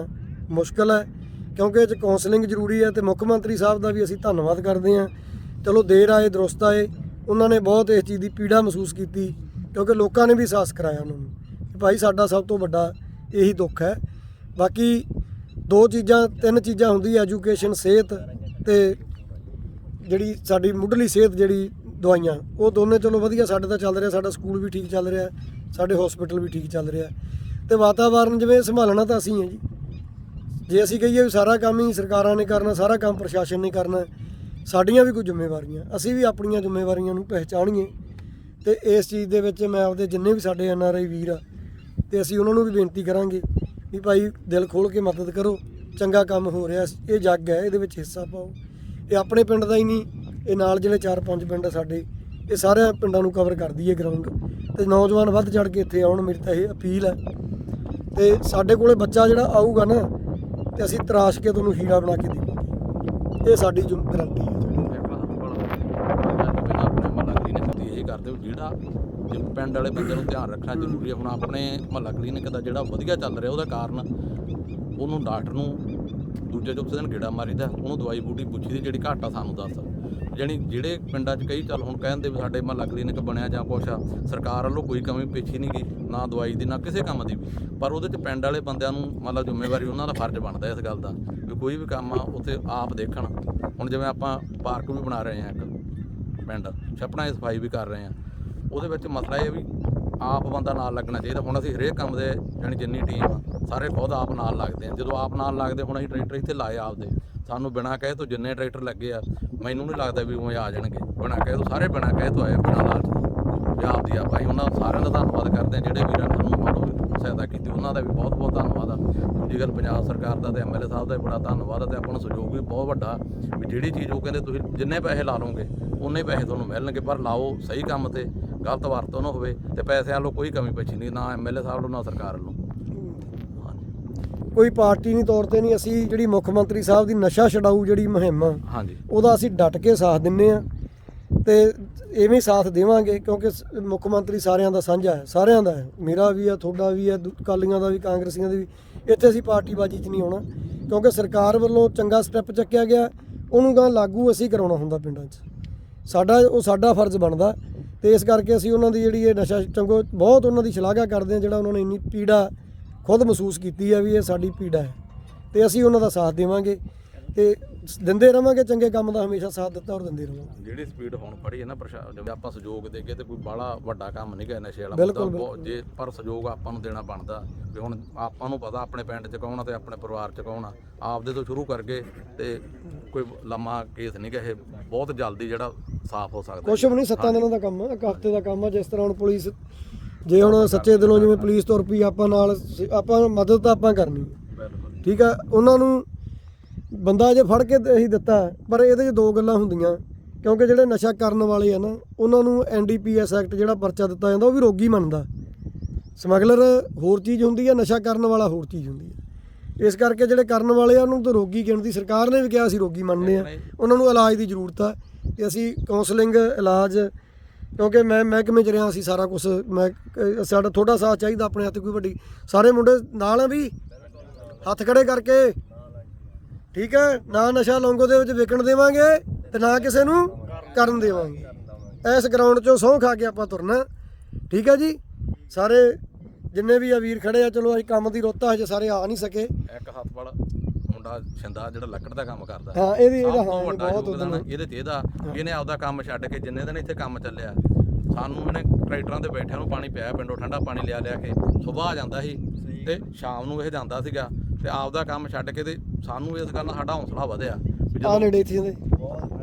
ਮੁਸ਼ਕਲ ਹੈ, ਕਿਉਂਕਿ ਇਹ ਚ ਕਾਉਂਸਲਿੰਗ ਜ਼ਰੂਰੀ ਹੈ ਤੇ ਮੁੱਖ ਮੰਤਰੀ ਸਾਹਿਬ ਦਾ ਵੀ ਅਸੀਂ ਧੰਨਵਾਦ ਕਰਦੇ ਹਾਂ। ਚਲੋ ਦੇਰ ਆਏ, ਦਰੁਸਤ ਆਏ। ਉਹਨਾਂ ਨੇ ਬਹੁਤ ਇਸ ਚੀਜ਼ ਦੀ ਪੀੜਾ ਮਹਿਸੂਸ ਕੀਤੀ। ਕਿਉਂਕਿ ਲੋਕਾਂ ਨੇ ਵੀ ਅਹਿਸਾਸ ਕਰਾਇਆ ਉਹਨਾਂ ਨੂੰ ਕਿ ਭਾਈ ਸਾਡਾ ਸਭ ਤੋਂ ਵੱਡਾ ਇਹੀ ਦੁੱਖ ਹੈ। ਬਾਕੀ ਦੋ ਚੀਜ਼ਾਂ, ਤਿੰਨ ਚੀਜ਼ਾਂ ਹੁੰਦੀ ਐਜੂਕੇਸ਼ਨ ਸਿਹਤ ਤੇ ਜਿਹੜੀ ਸਾਡੀ ਮੁੱਢਲੀ ਸਿਹਤ ਜਿਹੜੀ ਦਵਾਈਆਂ, ਉਹ ਦੋਨੇ ਚਲੋ ਵਧੀਆ, ਸਾਡੇ ਤਾਂ ਚੱਲ ਰਿਹਾ, ਸਾਡਾ ਸਕੂਲ ਵੀ ਠੀਕ ਚੱਲ ਰਿਹਾ, ਸਾਡੇ ਹਸਪੀਟਲ ਵੀ ਠੀਕ ਚੱਲ ਰਿਹਾ ਤੇ ਵਾਤਾਵਰਨ ਜਿਵੇਂ ਸੰਭਾਲਣਾ ਤਾਂ ਅਸੀਂ ਹੈ ਜੀ। ਜੇ ਅਸੀਂ ਕਹੀਏ ਵੀ ਸਾਰਾ ਕੰਮ ਹੀ ਸਰਕਾਰਾਂ ਨੇ ਕਰਨਾ, ਸਾਰਾ ਕੰਮ ਪ੍ਰਸ਼ਾਸਨ ਨੇ ਕਰਨਾ, ਸਾਡੀਆਂ ਵੀ ਕੋਈ ਜ਼ਿੰਮੇਵਾਰੀਆਂ, ਅਸੀਂ ਵੀ ਆਪਣੀਆਂ ਜ਼ਿੰਮੇਵਾਰੀਆਂ ਨੂੰ ਪਹਿਚਾਣੀਏ। ਤੇ ਇਸ ਚੀਜ਼ ਦੇ ਵਿੱਚ ਮੈਂ ਆਪਦੇ ਜਿੰਨੇ ਵੀ ਸਾਡੇ ਐਨ ਆਰ ਆਈ ਵੀਰ ਆ, ਤੇ ਅਸੀਂ ਉਹਨਾਂ ਨੂੰ ਵੀ ਬੇਨਤੀ ਕਰਾਂਗੇ ਵੀ ਭਾਈ ਦਿਲ ਖੋਲ ਕੇ ਮਦਦ ਕਰੋ, ਚੰਗਾ ਕੰਮ ਹੋ ਰਿਹਾ ਇਹ ਜੱਗ ਹੈ, ਇਹਦੇ ਵਿੱਚ ਹਿੱਸਾ ਪਾਓ। ਇਹ ਆਪਣੇ ਪਿੰਡ ਦਾ ਹੀ ਨਹੀਂ, ਇਹ ਨਾਲ ਜਿਹੜੇ 4-5 ਪਿੰਡ ਆ ਸਾਡੇ, ਇਹ ਸਾਰੇ ਪਿੰਡਾਂ ਨੂੰ ਕਵਰ ਕਰਦੀ ਹੈ ਗਰਾਊਂਡ ਤੇ ਨੌਜਵਾਨ ਵੱਧ ਚੜ ਕੇ ਇੱਥੇ ਆਉਣ, ਮੇਰੀ ਤਾਂ ਇਹ ਅਪੀਲ ਹੈ। ਤੇ ਸਾਡੇ ਕੋਲੇ ਬੱਚਾ ਜਿਹੜਾ ਆਊਗਾ ਨਾ, ਤੇ ਅਸੀਂ ਤਰਾਸ਼ ਕੇ ਤੁਹਾਨੂੰ ਹੀਰਾ ਬਣਾ ਕੇ ਦੇਵਾਂਗੇ। ਇਹ ਸਾਡੀ ਜੋ ਗਰੰਟੀ ਹੈ ਆਪਣੇ ਮਹੱਲਾ ਕਰ ਦਿਓ ਜਿਹੜਾ ਜੇ ਪਿੰਡ ਵਾਲੇ ਬੰਦੇ ਨੂੰ ਧਿਆਨ ਰੱਖਣਾ ਜ਼ਰੂਰੀ ਹੈ। ਹੁਣ ਆਪਣੇ ਮਹੱਲਾ ਕਲੀਨਿਕ ਦਾ ਜਿਹੜਾ ਵਧੀਆ ਚੱਲ ਰਿਹਾ, ਉਹਦਾ ਕਾਰਨ ਉਹਨੂੰ ਡਾਕਟਰ ਨੂੰ ਦੂਜੇ ਚੌਥੇ ਦਿਨ ਗੇੜਾ ਮਾਰੀਦਾ, ਉਹਨੂੰ ਦਵਾਈ ਬੂਟੀ ਪੁੱਛੀਦੀ ਜਿਹੜੀ ਘਾਟ ਆ ਸਾਨੂੰ ਦੱਸ। ਜਾਣੀ ਜਿਹੜੇ ਪਿੰਡਾਂ 'ਚ ਕਈ ਚੱਲ, ਹੁਣ ਕਹਿੰਦੇ ਵੀ ਸਾਡੇ ਮਹੱਲਾ ਕਲੀਨਿਕ ਬਣਿਆ ਜਾਂ ਕੁਛ ਆ, ਸਰਕਾਰ ਵੱਲੋਂ ਕੋਈ ਕਮੀ ਪੇਸ਼ੀ ਨਹੀਂ ਗਈ, ਨਾ ਦਵਾਈ ਦੀ, ਨਾ ਕਿਸੇ ਕੰਮ ਦੀ ਪਰ ਉਹਦੇ 'ਚ ਪਿੰਡ ਵਾਲੇ ਬੰਦਿਆਂ ਨੂੰ ਮਤਲਬ ਜ਼ਿੰਮੇਵਾਰੀ ਉਹਨਾਂ ਦਾ ਫਰਜ਼ ਬਣਦਾ ਇਸ ਗੱਲ ਦਾ, ਵੀ ਕੋਈ ਵੀ ਕੰਮ ਆ, ਉੱਥੇ ਆਪ ਦੇਖਣ। ਹੁਣ ਜਿਵੇਂ ਆਪਾਂ ਪਾਰਕ ਵੀ ਬਣਾ ਰਹੇ ਹਾਂ ਇੱਕ ਪਿੰਡ ਛਪਣਾ ਦੀ ਸਫ਼ਾਈ ਵੀ ਕਰ ਰਹੇ ਹਾਂ ਉਹਦੇ ਵਿੱਚ ਮਸਲਾ ਇਹ ਵੀ ਆਪ ਬੰਦਾ ਨਾਲ ਲੱਗਣਾ ਚਾਹੀਦਾ। ਹੁਣ ਅਸੀਂ ਹਰੇਕ ਕੰਮ ਦੇ ਜਾਣੀ ਜਿੰਨੀ ਟੀਮ ਆ ਸਾਰੇ ਖੁਦ ਆਪ ਨਾਲ ਲੱਗਦੇ ਆ। ਜਦੋਂ ਆਪ ਨਾਲ ਲੱਗਦੇ ਹੁਣ ਅਸੀਂ ਟਰੈਕਟਰ ਇੱਥੇ ਲਾਏ ਆਪਦੇ। ਸਾਨੂੰ ਬਿਨਾਂ ਕਹੇ ਤੋਂ ਜਿੰਨੇ ਟਰੈਕਟਰ ਲੱਗੇ ਆ ਮੈਨੂੰ ਨਹੀਂ ਲੱਗਦਾ ਵੀ ਉਹ ਆ ਜਾਣਗੇ। ਬਿਨਾਂ ਕਹੇ ਤੋਂ ਸਾਰੇ ਬਿਨਾਂ ਕਹੇ ਤੋਂ ਆਏ ਆ, ਬਿਨਾਂ ਲਾਲਚ ਵੀ ਆਪਦੀ ਆ ਭਾਈ ਉਹਨਾਂ ਸਾਰਿਆਂ ਦਾ ਧੰਨਵਾਦ ਕਰਦੇ ਆ ਜਿਹੜੇ ਵੀਰਾਂ ਨੇ ਸਾਨੂੰ ਸਹਾਇਤਾ ਕੀਤੀ ਉਹਨਾਂ ਦਾ ਵੀ ਬਹੁਤ ਬਹੁਤ ਧੰਨਵਾਦ ਆ। ਦੂਜੀ ਗੱਲ ਪੰਜਾਬ ਸਰਕਾਰ ਦਾ ਤੇ ਐਮਐਲਏ ਸਾਹਿਬ ਦਾ ਵੀ ਬੜਾ ਧੰਨਵਾਦ ਆ ਤੇ ਆਪਾਂ ਨੂੰ ਸਹਿਯੋਗ ਵੀ ਬਹੁਤ ਵੱਡਾ ਵੀ ਜਿਹੜੀ ਚੀਜ਼ ਉਹ ਕਹਿੰਦੇ ਤੁਸੀਂ ਜਿੰਨੇ ਪੈਸੇ ਲਾ ਲਓਗੇ ਉਨੇ ਪੈਸੇ ਤੁਹਾਨੂੰ ਮਿਲਣਗੇ ਪਰ ਲਾਓ ਸਹੀ ਕੰਮ ਤੇ ਗਲਤ ਵਰਤੋਂ ਨਾ ਹੋਵੇ ਤੇ ਪੈਸਿਆਂ ਵੱਲੋਂ ਕੋਈ ਕਮੀ ਪੇਸ਼ੀ ਨਹੀਂ ਨਾ ਐਮਐਲਏ ਸਾਹਿਬ ਵੱਲੋਂ ਨਾ ਸਰਕਾਰ ਵੱਲੋਂ। ਕੋਈ ਪਾਰਟੀ ਨਹੀਂ ਤੌਰ ਤੇ ਨਹੀਂ ਅਸੀਂ ਜਿਹੜੀ ਮੁੱਖ ਮੰਤਰੀ ਸਾਹਿਬ ਦੀ ਨਸ਼ਾ ਛਡਾਊ ਜਿਹੜੀ ਮੁਹਿੰਮ ਆ ਹਾਂਜੀ। ਉਹਦਾ ਅਸੀਂ ਡਟ ਕੇ ਸਾਥ ਦਿੰਨੇ ਆ ਤੇ ਇਵੇਂ ਸਾਥ ਦੇਵਾਂਗੇ, ਕਿਉਂਕਿ ਸ- ਮੁੱਖ ਮੰਤਰੀ ਸਾਰਿਆਂ ਦਾ ਸਾਂਝਾ ਹੈ, ਸਾਰਿਆਂ ਦਾ ਹੈ। ਮੇਰਾ ਵੀ ਹੈ ਤੁਹਾਡਾ ਵੀ ਹੈ ਦੂ- ਅਕਾਲੀਆਂ ਦਾ ਵੀ, ਕਾਂਗਰਸੀਆਂ ਦਾ ਵੀ। ਇੱਥੇ ਅਸੀਂ ਪਾਰਟੀਬਾਜ਼ੀ 'ਚ ਨਹੀਂ ਆਉਣਾ, ਕਿਉਂਕਿ ਸਰਕਾਰ ਵੱਲੋਂ ਚੰਗਾ ਸਟੈਪ ਚੱਕਿਆ ਗਿਆ, ਉਹਨੂੰ ਗਾਂ ਲਾਗੂ ਅਸੀਂ ਕਰਾਉਣਾ ਹੁੰਦਾ ਪਿੰਡਾਂ 'ਚ। ਸਾਡਾ, ਉਹ ਸਾਡਾ ਫਰਜ਼ ਬਣਦਾ, ਤੇ ਇਸ ਕਰਕੇ ਅਸੀਂ ਉਹਨਾਂ ਦੀ ਜਿਹੜੀ ਇਹ ਨਸ਼ਾ ਚੰਗੋ, ਬਹੁਤ ਉਹਨਾਂ ਦੀ ਸ਼ਲਾਘਾ ਕਰਦੇ ਹਾਂ, ਜਿਹੜਾ ਉਹਨਾਂ ਨੇ ਇੰਨੀ ਪੀੜਾ ਖੁਦ ਮਹਿਸੂਸ ਕੀਤੀ ਹੈ ਵੀ ਇਹ ਸਾਡੀ ਪੀੜਾ ਹੈ। ਤੇ ਅਸੀਂ ਉਹਨਾਂ ਦਾ ਸਾਥ ਦੇਵਾਂਗੇ, ਤੇ ਦਿੰਦੇ ਰਵਾਂਗੇ ਚੰਗੇ ਕੰਮ ਦਾ ਹਮੇਸ਼ਾ ਸਾਥ ਦਿੱਤਾ ਔਰ ਦਿੰਦੇ ਰਵਾਂਗੇ। ਜਿਹੜੀ ਸਪੀਡ ਹੁਣ ਫੜੀ ਹੈ ਨਾ ਪ੍ਰਸ਼ਾਸਨ ਜਿਵੇਂ ਆਪਾਂ ਸਹਿਯੋਗ ਦੇਗੇ ਤੇ ਕੋਈ ਬਾਹਲਾ ਵੱਡਾ ਕੰਮ ਨਹੀਂ ਗਾ ਨਸ਼ੇ ਵਾਲਾ ਬਿਲਕੁਲ, ਬਹੁਤ- ਜੇ ਪਰ ਸਹਿਯੋਗ ਆਪਾਂ ਨੂੰ ਦੇਣਾ ਬਣਦਾ ਵੀ ਹੁਣ ਆਪਾਂ ਨੂੰ ਪਤਾ ਆਪਣੇ ਪਿੰਡ ਚ ਕੌਣ ਆ ਤੇ ਆਪਣੇ ਪਰਿਵਾਰ ਚ ਕੌਣ ਆ। ਆਪਦੇ ਤੋਂ ਸ਼ੁਰੂ ਕਰਕੇ ਤੇ ਕੋਈ ਲੰਮਾ ਕੇਸ ਨਹੀਂ ਗਾ ਇਹ ਬਹੁਤ ਜਲਦੀ ਜਿਹੜਾ ਸਾਫ਼ ਹੋ ਸਕਦਾ। ਕੁਛ ਵੀ ਨਹੀਂ ਸੱਤਾਂ ਦਿਨਾਂ ਦਾ ਕੰਮ ਆ ਇੱਕ ਹਫ਼ਤੇ ਦਾ ਕੰਮ ਆ ਜਿਸ ਤਰ੍ਹਾਂ ਹੁਣ ਪੁਲਿਸ ਜੇ ਹੁਣ ਸੱਚੇ ਦਿਲੋਂ ਜਿਵੇਂ ਪੁਲਿਸ ਤੁਰ ਪਈ ਆਪਾਂ ਨਾਲ ਸ- ਆਪਾਂ ਮਦਦ ਤਾਂ ਆਪਾਂ ਕਰਨੀ ਹੈ। ਬਿਲਕੁਲ। ਠੀਕ ਆ ਉਹਨਾਂ ਨੂੰ ਬੰਦਾ ਜੇ ਫੜ ਕੇ ਅਸੀਂ ਦਿੱਤਾ ਪਰ ਇਹਦੇ 'ਚ ਦੋ ਗੱਲਾਂ ਹੁੰਦੀਆਂ। ਕਿਉਂਕਿ ਜਿਹੜੇ ਨਸ਼ਾ ਕਰਨ ਵਾਲੇ ਆ ਨਾ ਉਹਨਾਂ ਨੂੰ ਐਨਡੀਪੀਐਸ ਐਕਟ ਜਿਹੜਾ ਪਰਚਾ ਦਿੱਤਾ ਜਾਂਦਾ ਉਹ ਵੀ ਰੋਗੀ ਮੰਨਦਾ। ਸਮਗਲਰ ਹੋਰ ਚੀਜ਼ ਹੁੰਦੀ ਹੈ ਨਸ਼ਾ ਕਰਨ ਵਾਲਾ ਹੋਰ ਚੀਜ਼ ਹੁੰਦੀ ਹੈ ਇਸ ਕਰਕੇ ਜਿਹੜੇ ਕਰਨ ਵਾਲੇ ਆ ਉਹਨੂੰ ਤਾਂ ਰੋਗੀ ਗਿਣਦੀ ਸਰਕਾਰ ਨੇ ਵੀ ਕਿਹਾ ਅਸੀਂ ਰੋਗੀ ਮੰਨਦੇ ਆ। ਉਹਨਾਂ ਨੂੰ ਇਲਾਜ ਦੀ ਜ਼ਰੂਰਤ ਆ। ਤੇ ਅਸੀਂ ਕਾਉਂਸਲਿੰਗ ਇਲਾਜ ਕਿਉਂਕਿ ਮੈਂ ਮਹਿਕਮੇ ਚ ਰਿਹਾ ਸੀ ਸਾਰਾ ਕੁਝ ਮੈਂ ਸਾਡਾ ਥੋੜਾ ਸਾਥ ਚਾਹੀਦਾ ਆਪਣੇ ਹੱਥ ਕੋਈ ਵੱਡੀ। ਸਾਰੇ ਮੁੰਡੇ ਨਾਲ ਆ ਵੀ ਹੱਥ ਖੜੇ ਕਰਕੇ। ਠੀਕ ਹੈ? ਨਾ ਨਸ਼ਾ ਲੌਂਗੋ ਦੇ ਵਿੱਚ ਵਿਕਣ ਦੇਵਾਂਗੇ ਤੇ ਨਾ ਕਿਸੇ ਨੂੰ ਕਰਨ ਦੇਵਾਂਗੇ। ਇਸ ਗਰਾਊਂਡ 'ਚੋਂ ਸਹੁੰ ਖਾ ਕੇ ਆਪਾਂ ਤੁਰਨਾ। ਠੀਕ ਹੈ ਜੀ? ਸਾਰੇ ਜਿੰਨੇ ਵੀ ਆ ਵੀਰ ਖੜੇ ਆ ਚਲੋ ਅਸੀਂ ਕੰਮ ਦੀ ਰੋਤਾ ਹਜੇ ਸਾਰੇ ਆ ਨਹੀਂ ਸਕੇ। ਇੱਕ ਹੱਥ ਵਾਲਾ ਮੁੰਡਾ ਛਿੰਦਾ ਜਿਹੜਾ ਲੱਕੜ ਦਾ ਕੰਮ ਕਰਦਾ। ਹਾਂ ਇਹਦੀ ਇਹਦਾ ਤੋਂ ਹਾਂ ਬਹੁਤ ਯੋਗਦਾਨ ਉਦੋਂ ਇਹਦੇ ਚ ਇਹਦਾ ਇਹਨੇ ਆਪਦਾ ਕੰਮ ਛੱਡ ਕੇ ਜਿੰਨੇ ਦਿਨ ਇੱਥੇ ਕੰਮ ਚੱਲਿਆ ਸਾਨੂੰ ਇਹਨੇ ਟਰੈਕਟਰਾਂ ਤੇ ਬੈਠਿਆਂ ਨੂੰ ਪਾਣੀ ਪਿਆਇਆ ਪਿੰਡੋਂ ਠੰਡਾ ਪਾਣੀ ਲਿਆ ਲਿਆ ਕੇ ਸਵੇਰ ਆ ਜਾਂਦਾ ਸੀ ਤੇ ਸ਼ਾਮ ਨੂੰ ਇਹ ਜਾਂਦਾ ਸੀਗਾ। ਤੇ ਆਪਦਾ ਕੰਮ ਛੱਡ ਕੇ ਤੇ ਸਾਨੂੰ ਇਸ ਗੱਲ ਨਾਲ ਸਾਡਾ ਹੌਸਲਾ ਵਧਿਆ ਵੀ ਆ ਨੇੜੇ ਇੱਥੇ ਦੇ।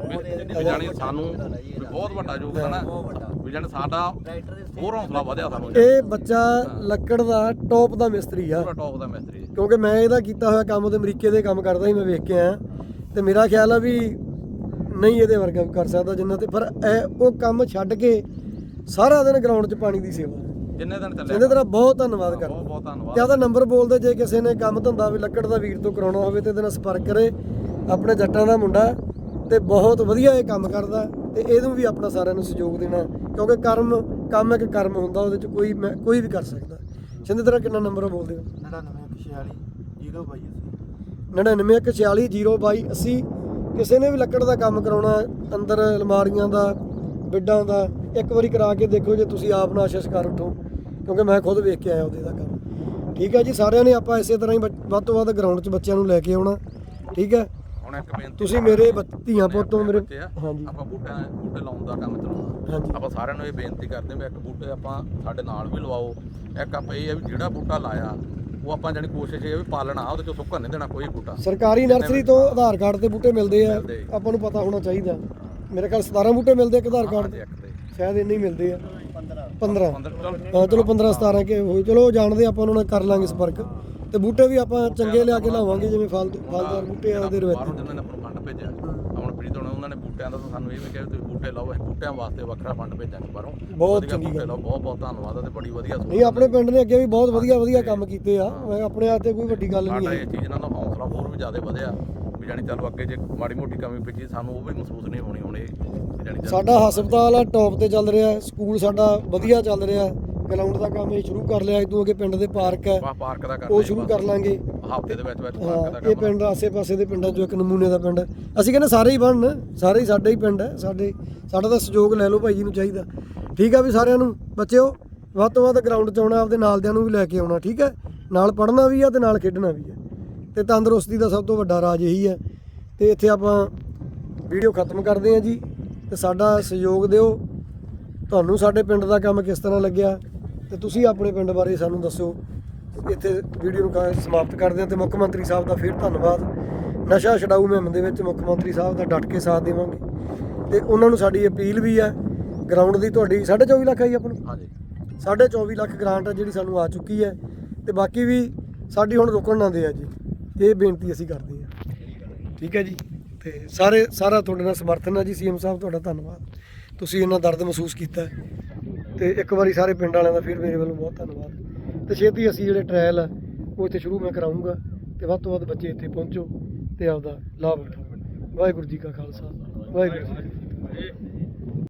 ਵੀ- ਵੀ ਜਾਣੀ ਸਾਨੂੰ ਵੀ ਬਹੁਤ ਵੱਡਾ ਯੋਗਦਾਨ ਹੈ। ਵੀ ਜਾਣੀ ਸਾਡਾ ਹੋਰ ਹੌਸਲਾ ਵਧਿਆ ਸਾਨੂੰ ਇਹ ਬੱਚਾ ਲੱਕੜ ਦਾ ਟੌਪ ਦਾ ਮਿਸਤਰੀ ਆ। ਪੂਰਾ ਟੌਪ ਦਾ ਮਿਸਤਰੀ ਹੈ। ਕਿਉਂਕਿ ਮੈਂ ਇਹਦਾ ਕੀਤਾ ਹੋਇਆ ਕੰਮ ਤੇ ਅਮਰੀਕੇ ਦੇ ਕੰਮ ਕਰਦਾ ਸੀ ਮੈਂ ਵੇਖ ਕੇ ਆਇਆ। ਤੇ ਮੇਰਾ ਖਿਆਲ ਆ ਵੀ ਨਹੀਂ ਇਹਦੇ ਵਰਗਾ ਕਰ ਸਕਦਾ ਜਿੰਨਾ ਤੇ ਪਰ ਇਹ ਉਹ ਕੰਮ ਛੱਡ ਕੇ ਸਾਰਾ ਦਿਨ ਗਰਾਊਂਡ 'ਚ ਪਾਣੀ ਦੀ ਸੇਵਾ। ਜਿੰਨੇ ਦਿਨ ਚੱਲਿਆ ਇਹਦੇ ਤਰ੍ਹਾਂ ਬਹੁਤ ਧੰਨਵਾਦ ਬਹੁਤ ਕਰਦਾ ਬਹੁਤ ਧੰਨਵਾਦ। ਤੇ ਉਹਦਾ ਨੰਬਰ ਬੋਲਦੇ ਜੇ ਕਿਸੇ ਨੇ ਕੰਮ ਧੰਦਾ ਵੀ ਲੱਕੜ ਦਾ ਵੀਰ ਤੋਂ ਕਰਾਉਣਾ ਹੋਵੇ ਤੇ ਇਹਦੇ ਨਾਲ ਸੰਪਰਕ ਕਰੇ ਆਪਣੇ ਜੱਟਾਂ ਦਾ ਮੁੰਡਾ ਤੇ ਬਹੁਤ ਵਧੀਆ ਇਹ ਕੰਮ ਕਰਦਾ ਤੇ ਇਹਨੂੰ ਵੀ ਆਪਣਾ ਸਾਰਿਆਂ ਨੂੰ ਸਹਿਯੋਗ ਦੇਣਾ ਕਿਉਂਕਿ ਕਰਮ ਕੰਮ ਇੱਕ ਕਰਮ ਹੁੰਦਾ ਉਹਦੇ 'ਚ ਕੋਈ ਮੈਂ- ਕੋਈ ਵੀ ਕਰ ਸਕਦਾ। ਸਿੰਧੇ ਤੇਰਾ ਕਿੰਨਾ ਨੰਬਰ ਆ ਬੋਲਦੇ ਹੋ? 9914402280 ਕਿਸੇ ਨੇ ਵੀ ਲੱਕੜ ਦਾ ਕੰਮ ਕਰਾਉਣਾ ਅੰਦਰ ਅਲਮਾਰੀਆਂ ਦਾ ਬਿੱਡਾਂ ਦਾ ਇੱਕ ਵਾਰੀ ਕਰਾ ਕੇ ਦੇਖੋ ਜੇ ਤੁਸੀਂ ਆਪ ਨਾ ਆਸ਼ਿਸ਼ ਕਰ ਉਠੋ ਕਿਉਂਕਿ ਮੈਂ ਖੁਦ ਵੇਖ ਕੇ ਆਇਆ ਉਹਦੇ ਦਾ ਕੰਮ। ਠੀਕ ਹੈ ਜੀ ਸਾਰਿਆਂ ਨੇ ਆਪਾਂ ਇਸੇ ਤਰ੍ਹਾਂ ਹੀ ਵੱਧ ਤੋਂ ਵੱਧ ਗਰਾਊਂਡ 'ਚ ਬੱਚਿਆਂ ਨੂੰ ਲੈ ਕੇ ਆਉਣਾ ਠੀਕ ਹੈ? ਹੁਣ ਇੱਕ ਬੇਨਤੀ ਤੁਸੀਂ ਮੇਰੇ ਧੀਆਂ ਪੁੱਤੋਂ ਮੇਰੇ ਹਾਂਜੀ। ਆਪਾਂ ਬੂਟਿਆਂ ਬੂਟੇ ਲਾਉਣ ਦਾ ਕੰਮ ਚਲਾਉਣਾ। ਹਾਂਜੀ। ਆਪਾਂ ਸਾਰਿਆਂ ਨੂੰ ਇਹ ਬੇਨਤੀ ਕਰਦੇ ਹਾਂ ਵੀ ਇੱਕ ਬੂਟੇ ਆਪਾਂ ਸਾਡੇ ਨਾਲ ਵੀ ਲਵਾਓ। ਇੱਕ ਆਪਾਂ ਇਹ ਆ ਵੀ ਜਿਹੜਾ ਬੂਟਾ ਲਾਇਆ ਉਹ ਆਪਾਂ ਜਾਨੀ ਕੋਸ਼ਿਸ਼ ਇਹ ਵੀ ਪਾਲਣਾ ਉਹਦੇ ਚੋਂ ਸੁੱਕਣ ਨਹੀਂ ਦੇਣਾ ਕੋਈ ਬੂਟਾ। ਸਰਕਾਰੀ ਨਰਸਰੀ ਤੋਂ ਆਧਾਰ ਕਾਰਡ ਤੇ ਬੂਟੇ ਮਿਲਦੇ ਆ। ਆਪਾਂ ਨੂੰ ਪਤਾ ਹੋਣਾ ਚਾਹੀਦਾ। ਮੇਰੇ ਖਿਆਲ 17 ਬੂਟੇ ਮਿਲਦੇ ਆ ਆਧਾਰ ਕਾਰਡ ਤੇ ਸ਼ਾਇਦ ਇੰਨੇ ਹੀ ਮਿਲਦੇ ਆ। 15 15 ਅੰਦਰ ਚੱਲ। ਹਾਂ ਚਲੋ 15 17 ਕੇ ਹੋਏ ਚਲੋ ਜਾਣਦੇ ਆਪਾਂ ਉਹਨਾਂ ਨਾਲ ਕਰ ਲਾਂਗੇ ਸੰਪਰਕ। ਤੇ ਬੂਟੇ ਵੀ ਆਪਾਂ ਚੰਗੇ ਲਿਆ ਕੇ ਲਾਵਾਂਗੇ ਜਿਵੇਂ ਫਲ ਫਲਦਾਰ ਬੂਟੇ ਆ ਉਹਦੇ ਬਾਹਰੋਂ ਵਿੱਚ ਜਿਨ੍ਹਾਂ ਨੇ ਆਪਾਂ ਨੂੰ ਫੰਡ ਭੇਜਿਆ ਹੁਣ ਪ੍ਰੀਤ ਹੋਣਾ ਉਹਨਾਂ ਨੇ ਬੂਟਿਆਂ ਦਾ ਸਾਨੂੰ ਇਹ ਵੀ ਕਿਹਾ ਤੁਸੀਂ ਬੂਟੇ ਲਾਓ ਅਸੀਂ ਬੂਟਿਆਂ ਵਾਸਤੇ ਵੱਖਰਾ ਫੰਡ ਭੇਜਾਂਗੇ ਬਾਹਰੋਂ। ਬਹੁਤ ਚੰਗੀ ਗੱਲ। ਬਹੁਤ ਬਹੁਤ ਧੰਨਵਾਦ ਆ ਤੇ ਬੜੀ ਵਧੀਆ ਸੋਚ ਨਹੀਂ ਆਪਣੇ ਪਿੰਡ ਨੇ ਅੱਗੇ ਵੀ ਬਹੁਤ ਵਧੀਆ ਵਧੀਆ ਕੰਮ ਕੀਤੇ ਆ। ਮੈਂ ਆਪਣੇ ਆਪ ਤੇ ਕੋਈ ਵੱਡੀ ਗੱਲ ਨਹੀਂ ਹੈ ਇਹ ਚੀਜ਼ ਨਾਲ ਹੌਸਲਾ ਹੋਰ ਵੀ ਜ਼ਿਆਦਾ ਵਧਿਆ। ਵੀ ਜਾਨੀ ਚਲੋ ਅੱਗੇ ਜੇ ਮਾੜੀ ਮੋਟੀ ਕਮੀ ਪਈ ਸਾਨੂੰ ਉਹ ਵੀ ਮਹਿਸੂਸ ਨਹੀਂ ਹੋਣੀ ਹੁਣ ਇਹ ਸਾਡਾ ਹਸਪਤਾਲ ਆ ਟੌਪ ਤੇ ਚੱਲ ਰਿਹਾ ਸਕੂਲ ਸਾਡਾ ਵਧੀਆ ਚੱਲ ਰਿਹਾ ਗਰਾਊਂਡ ਦਾ ਕੰਮ ਇਹ ਸ਼ੁਰੂ ਕਰ ਲਿਆ ਇਦੋਂ ਅੱਗੇ ਪਿੰਡ ਦੇ ਪਾਰਕ ਹੈ ਆਪਾਂ ਪਾਰਕ ਦਾ ਉਹ ਸ਼ੁਰੂ ਕਰ ਲਾਂਗੇ। ਹਫ਼ਤੇ ਦੇ ਵਿੱਚ ਵਿੱਚ ਪਾਰਕ ਦਾ ਇਹ ਕੰਮ ਪਿੰਡ ਆਸੇ-ਪਾਸੇ ਦੇ ਪਿੰਡਾਂ ਚੋਂ ਇੱਕ ਨਮੂਨੇ ਦਾ ਪਿੰਡ। ਅਸੀਂ ਕਹਿੰਦੇ ਸਾਰੇ ਹੀ ਬਣਨ ਸਾਰੇ ਹੀ ਸਾਡੇ ਹੀ ਪਿੰਡ ਹੈ ਸਾਡੇ ਸਾਡਾ ਤਾਂ ਸਹਿਯੋਗ ਲੈ ਲਓ ਭਾਈ ਜੀ ਨੂੰ ਚਾਹੀਦਾ। ਠੀਕ ਆ ਵੀ ਸਾਰਿਆਂ ਨੂੰ ਬੱਚਿਓ ਵੱਧ ਤੋਂ ਵੱਧ ਗਰਾਊਂਡ 'ਚ ਆਉਣਾ ਆਪਦੇ ਨਾਲਦਿਆਂ ਨੂੰ ਵੀ ਲੈ ਕੇ ਆਉਣਾ ਠੀਕ ਹੈ? ਨਾਲ ਪੜ੍ਹਨਾ ਵੀ ਆ ਤੇ ਨਾਲ ਖੇਡਣਾ ਵੀ ਹੈ ਤੇ ਤੰਦਰੁਸਤੀ ਦਾ ਸਭ ਤੋਂ ਵੱਡਾ ਰਾਜ ਇਹੀ ਹੈ। ਤੇ ਇੱਥੇ ਆਪਾਂ ਵੀਡੀਓ ਖਤਮ ਕਰਦੇ ਹਾਂ ਜੀ। ਤੇ ਸਾਡਾ ਸਹਿਯੋਗ ਦਿਓ। ਤੁਹਾਨੂੰ ਸਾਡੇ ਪਿੰਡ ਦਾ ਕੰਮ ਕਿਸ ਤਰ੍ਹਾਂ ਲੱਗਿਆ? ਤੇ ਤੁਸੀਂ ਆਪਣੇ ਪਿੰਡ ਬਾਰੇ ਸਾਨੂੰ ਦੱਸੋ ਇੱਥੇ ਵੀਡੀਓ ਨੂੰ ਸਮਾਪਤ ਕਰਦੇ ਹਾਂ ਤੇ ਮੁੱਖ ਮੰਤਰੀ ਸਾਹਿਬ ਦਾ ਫਿਰ ਧੰਨਵਾਦ। ਨਸ਼ਾ ਛਡਾਊ ਮੁਹਿੰਮ ਦੇ ਵਿੱਚ ਮੁੱਖ ਮੰਤਰੀ ਸਾਹਿਬ ਦਾ ਡਟ ਕੇ ਸਾਥ ਦੇਵਾਂਗੇ। ਤੇ ਉਹਨਾਂ ਨੂੰ ਸਾਡੀ ਅਪੀਲ ਵੀ ਹੈ ਗਰਾਊਂਡ ਦੀ ਤੁਹਾਡੀ 24.5 ਲੱਖ ਆਈ ਆਪਾਂ ਨੂੰ? ਹਾਂਜੀ। 24.5 ਲੱਖ ਗ੍ਰਾਂਟ ਹੈ ਜਿਹੜੀ ਸਾਨੂੰ ਆ ਚੁੱਕੀ ਹੈ। ਤੇ ਬਾਕੀ ਵੀ ਸਾਡੀ ਹੁਣ ਰੁਕਣ ਨਾ ਦਿਆ ਜੀ ਇਹ ਬੇਨਤੀ ਅਸੀਂ ਕਰਦੇ ਹਾਂ। ਠੀਕ ਹੈ ਜੀ? ਤੇ ਸਾਰੇ ਸਾਰਾ ਤੁਹਾਡੇ ਨਾਲ ਸਮਰਥਨ ਹੈ ਜੀ, ਸੀਐਮ ਸਾਹਿਬ, ਤੁਹਾਡਾ ਧੰਨਵਾਦ। ਤੁਸੀਂ ਇੰਨਾ ਦਰਦ ਮਹਿਸੂਸ ਕੀਤਾ ਹੈ। ਤੇ ਇੱਕ ਵਾਰੀ ਸਾਰੇ ਪਿੰਡ ਵਾਲਿਆਂ ਦਾ ਫਿਰ ਮੇਰੇ ਵੱਲੋਂ ਬਹੁਤ ਧੰਨਵਾਦ। ਤੇ ਛੇਤੀ ਅਸੀਂ ਜਿਹੜੇ ਟ੍ਰਾਇਲ ਆ, ਉਹ ਇੱਥੇ ਸ਼ੁਰੂ ਮੈਂ ਕਰਾਉਂਗਾ ਤੇ ਵੱਧ ਤੋਂ ਵੱਧ ਬੱਚੇ ਇੱਥੇ ਪਹੁੰਚੋ ਤੇ ਆਪਦਾ ਲਾਭ ਉਠਾਓ। ਵਾਹਿਗੁਰੂ ਜੀ ਕਾ ਖਾਲਸਾ, ਵਾਹਿਗੁਰੂ ਜੀ